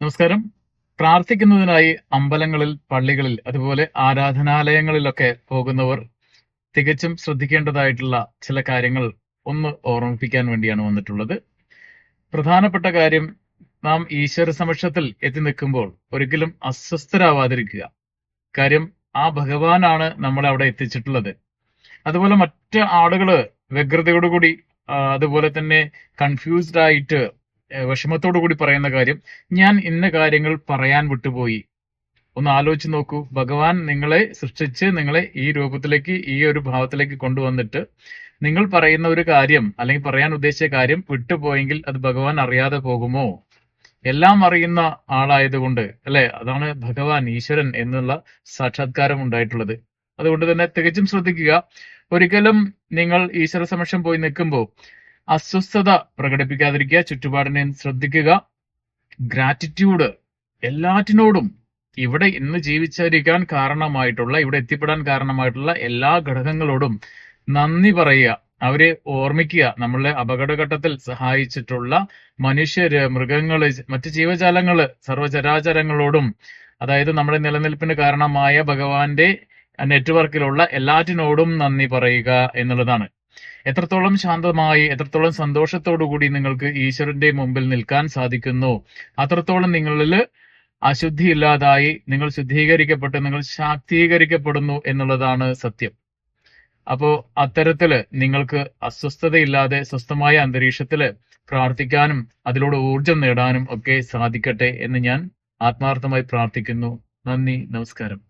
നമസ്കാരം. പ്രാർത്ഥിക്കുന്നതിനായി അമ്പലങ്ങളിൽ പള്ളികളിൽ അതുപോലെ ആരാധനാലയങ്ങളിലൊക്കെ പോകുന്നവർ തികച്ചും ശ്രദ്ധിക്കേണ്ടതായിട്ടുള്ള ചില കാര്യങ്ങൾ ഒന്ന് ഓർമ്മിപ്പിക്കാൻ വേണ്ടിയാണ് വന്നിട്ടുള്ളത്. പ്രധാനപ്പെട്ട കാര്യം നാം ഈശ്വര സമക്ഷത്തിൽ എത്തി നിൽക്കുമ്പോൾ ഒരിക്കലും അസ്വസ്ഥരാവാതിരിക്കുക. കാര്യം ആ ഭഗവാനാണ് നമ്മളെ അവിടെ എത്തിച്ചിട്ടുള്ളത്. അതുപോലെ മറ്റ് ആളുകൾ വ്യഗ്രതയോടുകൂടി അതുപോലെ തന്നെ കൺഫ്യൂസ്ഡ് ആയിട്ട് വിഷമത്തോടു കൂടി പറയുന്ന കാര്യം ഞാൻ ഇന്ന കാര്യങ്ങൾ പറയാൻ വിട്ടുപോയി. ഒന്ന് ആലോചിച്ച് നോക്കൂ. ഭഗവാൻ നിങ്ങളെ സൃഷ്ടിച്ച് നിങ്ങളെ ഈ രൂപത്തിലേക്ക് ഈ ഒരു ഭാവത്തിലേക്ക് കൊണ്ടുവന്നിട്ട് നിങ്ങൾ പറയുന്ന ഒരു കാര്യം അല്ലെങ്കിൽ പറയാൻ ഉദ്ദേശിച്ച കാര്യം വിട്ടുപോയെങ്കിൽ അത് ഭഗവാൻ അറിയാതെ പോകുമോ? എല്ലാം അറിയുന്ന ആളായതുകൊണ്ട് അല്ലെ? അതാണ് ഭഗവാൻ ഈശ്വരൻ എന്നുള്ള സാക്ഷാത്കാരം ഉണ്ടായിട്ടുള്ളത്. അതുകൊണ്ട് തന്നെ തികച്ചും ശ്രദ്ധിക്കുക. ഒരിക്കലും നിങ്ങൾ ഈശ്വര സമക്ഷം പോയി നിൽക്കുമ്പോൾ അസ്വസ്ഥത പ്രകടിപ്പിക്കാതിരിക്കുക ചുറ്റുപാടിനെ ശ്രദ്ധിക്കുക. ഗ്രാറ്റിറ്റ്യൂഡ് എല്ലാറ്റിനോടും ഇവിടെ ഇന്ന് ജീവിച്ചിരിക്കാൻ കാരണമായിട്ടുള്ള ഇവിടെ എത്തിപ്പെടാൻ കാരണമായിട്ടുള്ള എല്ലാ ഘടകങ്ങളോടും നന്ദി പറയുക. അവരെ ഓർമ്മിക്കുക. നമ്മളെ അപകടഘട്ടത്തിൽ സഹായിച്ചിട്ടുള്ള മനുഷ്യര് മൃഗങ്ങൾ മറ്റ് ജീവജാലങ്ങൾ സർവചരാചരങ്ങളോടും അതായത് നമ്മുടെ നിലനിൽപ്പിന് കാരണമായ ഭഗവാന്റെ നെറ്റ്വർക്കിലുള്ള എല്ലാറ്റിനോടും നന്ദി പറയുക എന്നുള്ളതാണ്. എത്രത്തോളം ശാന്തമായി എത്രത്തോളം സന്തോഷത്തോടു കൂടി നിങ്ങൾക്ക് ഈശ്വരന്റെ മുമ്പിൽ നിൽക്കാൻ സാധിക്കുന്നു. അത്രത്തോളം നിങ്ങളിൽ അശുദ്ധി ഇല്ലാതായി നിങ്ങൾ ശുദ്ധീകരിക്കപ്പെട്ട് നിങ്ങൾ ശാക്തീകരിക്കപ്പെടുന്നു എന്നുള്ളതാണ് സത്യം. അപ്പോ അത്തരത്തിൽ നിങ്ങൾക്ക് അസ്വസ്ഥതയില്ലാതെ സ്വസ്ഥമായ അന്തരീക്ഷത്തിൽ പ്രാർത്ഥിക്കാനും അതിലൂടെ ഊർജം നേടാനും ഒക്കെ സാധിക്കട്ടെ എന്ന് ഞാൻ ആത്മാർത്ഥമായി പ്രാർത്ഥിക്കുന്നു. നന്ദി നമസ്കാരം.